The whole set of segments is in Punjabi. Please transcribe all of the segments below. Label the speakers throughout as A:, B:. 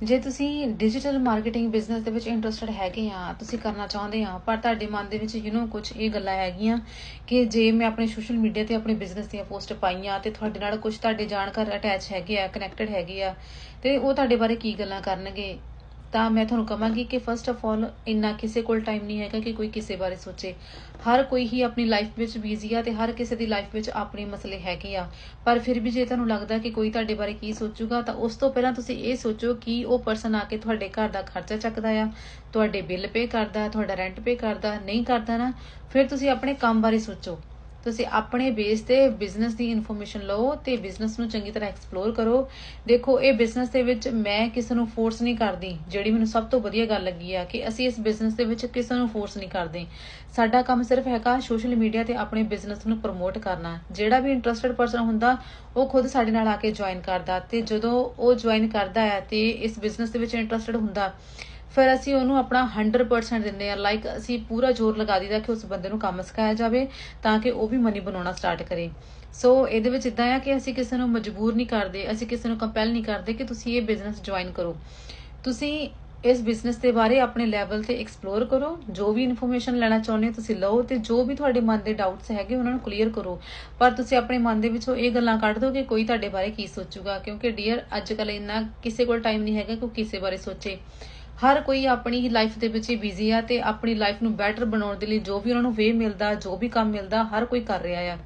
A: ਜੇ ਤੁਸੀਂ ਡਿਜੀਟਲ ਮਾਰਕੀਟਿੰਗ ਬਿਜ਼ਨਸ ਦੇ ਵਿੱਚ ਇੰਟਰਸਟਡ ਹੈਗੇ ਆ, ਤੁਸੀਂ ਕਰਨਾ ਚਾਹੁੰਦੇ ਆ, ਪਰ ਤੁਹਾਡੇ ਮਨ ਦੇ ਵਿੱਚ ਯੂ نو ਕੁਝ ਇਹ ਗੱਲਾਂ ਹੈਗੀਆਂ ਕਿ ਜੇ ਮੈਂ ਆਪਣੇ ਸੋਸ਼ਲ ਮੀਡੀਆ ਤੇ ਆਪਣੇ ਬਿਜ਼ਨਸ ਦੀਆਂ ਪੋਸਟ ਪਾਈਆਂ ਤੇ ਤੁਹਾਡੇ ਨਾਲ ਕੁਝ ਤੁਹਾਡੇ ਜਾਣਕਾਰ ਅਟੈਚ ਹੈਗੇ ਆ ਕਨੈਕਟਡ ਹੈਗੇ ਆ, ਤੇ ਉਹ ਤੁਹਾਡੇ ਬਾਰੇ ਕੀ ਗੱਲਾਂ ਕਰਨਗੇ? ਤਾਂ ਮੈਂ ਤੁਹਾਨੂੰ ਕਹਾਂਗੀ ਕਿ ਫਸਟ ਆਫ ਆਲ ਇੰਨਾ ਕਿਸੇ ਕੋਲ ਟਾਈਮ ਨਹੀਂ ਹੈਗਾ ਕਿ ਕੋਈ ਕਿਸੇ ਬਾਰੇ ਸੋਚੇ। ਹਰ ਕੋਈ ਹੀ ਆਪਣੀ ਲਾਈਫ ਵਿੱਚ ਬਿਜ਼ੀ ਆ ਤੇ ਹਰ ਕਿਸੇ ਦੀ ਲਾਈਫ ਵਿੱਚ ਆਪਣੇ ਮਸਲੇ ਹੈਗੇ ਆ। ਪਰ ਫਿਰ ਵੀ ਜੇ ਤੁਹਾਨੂੰ ਲੱਗਦਾ ਕਿ ਕੋਈ ਤੁਹਾਡੇ ਬਾਰੇ ਕੀ ਸੋਚੂਗਾ, ਤਾਂ ਉਸ ਤੋਂ ਪਹਿਲਾਂ ਤੁਸੀਂ ਇਹ ਸੋਚੋ ਕਿ ਉਹ ਪਰਸਨ ਆ ਕੇ ਤੁਹਾਡੇ ਘਰ ਦਾ ਖਰਚਾ ਚੱਕਦਾ ਆ, ਤੁਹਾਡੇ ਬਿੱਲ ਪੇ ਕਰਦਾ, ਤੁਹਾਡਾ ਰੈਂਟ ਪੇ ਕਰਦਾ, ਨਹੀਂ ਕਰਦਾ ਨਾ, ਫਿਰ ਤੁਸੀਂ ਆਪਣੇ ਕੰਮ ਬਾਰੇ ਸੋਚੋ। ਤੁਸੀਂ ਆਪਣੇ ਬੇਸ ਤੇ ਬਿਜ਼ਨਸ ਦੀ ਇਨਫੋਰਮੇਸ਼ਨ ਲਓ ਤੇ ਬਿਜ਼ਨਸ ਨੂੰ ਚੰਗੀ ਤਰ੍ਹਾਂ ਐਕਸਪਲੋਰ ਕਰੋ। ਦੇਖੋ, ਇਹ ਬਿਜ਼ਨਸ ਦੇ ਵਿੱਚ ਮੈਂ ਕਿਸੇ ਨੂੰ ਫੋਰਸ ਨਹੀਂ ਕਰਦੀ, ਜਿਹੜੀ ਮੈਨੂੰ ਸਭ ਤੋਂ ਵਧੀਆ ਗੱਲ ਲੱਗੀ ਆ ਕਿ ਅਸੀਂ ਇਸ ਬਿਜ਼ਨਸ ਦੇ ਵਿੱਚ ਕਿਸੇ ਨੂੰ ਫੋਰਸ ਨਹੀਂ ਕਰਦੇ। ਸਾਡਾ ਕੰਮ ਸਿਰਫ ਹੈਗਾ ਸੋਸ਼ਲ ਮੀਡੀਆ ਤੇ ਆਪਣੇ ਬਿਜ਼ਨਸ ਨੂੰ ਪ੍ਰਮੋਟ ਕਰਨਾ। ਜਿਹੜਾ ਵੀ ਇੰਟਰਸਟਿਡ ਪਰਸਨ ਹੁੰਦਾ, ਉਹ ਖੁਦ ਸਾਡੇ ਨਾਲ ਆ ਕੇ ਜੁਆਇਨ ਕਰਦਾ ਤੇ ਜਦੋਂ ਉਹ ਜੁਆਇਨ ਕਰਦਾ ਹੈ ਤੇ ਇਸ ਬਿਜ਼ਨਸ ਦੇ ਵਿੱਚ ਇੰਟਰਸਟਿਡ ਹੁੰਦਾ ਫਿਰ ਅਸੀਂ ਉਹਨੂੰ ਆਪਣਾ 100% ਦਿੰਦੇ ਆ ਲਾਈਕ ਅਸੀਂ ਪੂਰਾ ਜ਼ੋਰ ਲਗਾ ਦਈਦਾ ਕਿ ਉਸ ਬੰਦੇ ਨੂੰ ਕੰਮ ਸਿਖਾਇਆ ਜਾਵੇ ਤਾਂ ਕਿ ਉਹ ਵੀ ਮਨੀ ਬਣਾਉਣਾ ਸਟਾਰਟ ਕਰੇ। ਸੋ ਇਹਦੇ ਵਿੱਚ ਇਦਾਂ ਆ ਕਿ ਅਸੀਂ ਕਿਸੇ ਨੂੰ ਮਜਬੂਰ ਨਹੀਂ ਕਰਦੇ, ਅਸੀਂ ਕਿਸੇ ਨੂੰ ਕੰਪੈਲ ਨਹੀਂ ਕਰਦੇ ਕਿ ਤੁਸੀਂ ਇਹ ਬਿਜ਼ਨਸ ਜੁਆਇਨ ਕਰੋ। ਤੁਸੀਂ ਇਸ ਬਿਜ਼ਨਸ ਦੇ ਬਾਰੇ ਆਪਣੇ ਲੈਵਲ ਤੇ ਐਕਸਪਲੋਰ ਕਰੋ। ਜੋ ਵੀ ਇਨਫੋਰਮੇਸ਼ਨ ਲੈਣਾ ਚਾਹੁੰਦੇ ਹੋ ਤੁਸੀਂ ਲਓ ਤੇ ਜੋ ਵੀ ਤੁਹਾਡੇ ਮਨ ਦੇ ਡਾਊਟਸ ਹੈਗੇ ਉਹਨਾਂ ਨੂੰ ਕਲੀਅਰ ਕਰੋ। ਪਰ ਤੁਸੀਂ ਆਪਣੇ ਮਨ ਦੇ ਵਿੱਚੋਂ ਇਹ ਗੱਲਾਂ ਕੱਢ ਦਿਓ ਕਿ ਕੋਈ ਤੁਹਾਡੇ ਬਾਰੇ ਕੀ ਸੋਚੂਗਾ, ਕਿਉਂਕਿ ਡੀਅਰ ਅੱਜ ਕੱਲ ਇੰਨਾ ਕਿਸੇ ਕੋਲ ਟਾਈਮ ਨਹੀਂ ਹੈਗਾ ਕਿ ਕਿਸੇ ਬਾਰੇ ਸੋਚੇ। ਹਰ ਕੋਈ ਆਪਣੀ ਲਾਈਫ ਦੇ ਵਿੱਚ ਹੀ ਬਿਜ਼ੀ ਆ ਤੇ ਆਪਣੀ ਲਾਈਫ ਨੂੰ ਬੈਟਰ ਬਣਾਉਣ ਦੇ ਲਈ ਜੋ ਵੀ ਉਹਨਾਂ ਨੂੰ ਵੇ ਮਿਲਦਾ, ਜੋ ਵੀ ਕੰਮ ਮਿਲਦਾ, ਹਰ ਕੋਈ ਕਰ ਰਿਹਾ ਆ।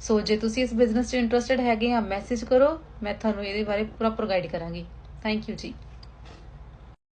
A: ਸੋ ਜੇ ਤੁਸੀਂ ਇਸ ਬਿਜ਼ਨਸ 'ਚ ਇੰਟਰਸਟਿਡ ਹੈਗੇ ਆ ਮੈਸੇਜ ਕਰੋ, ਮੈਂ ਤੁਹਾਨੂੰ ਇਹਦੇ ਬਾਰੇ ਪ੍ਰੋਪਰ ਗਾਈਡ ਕਰਾਂਗੀ। Thank you ji.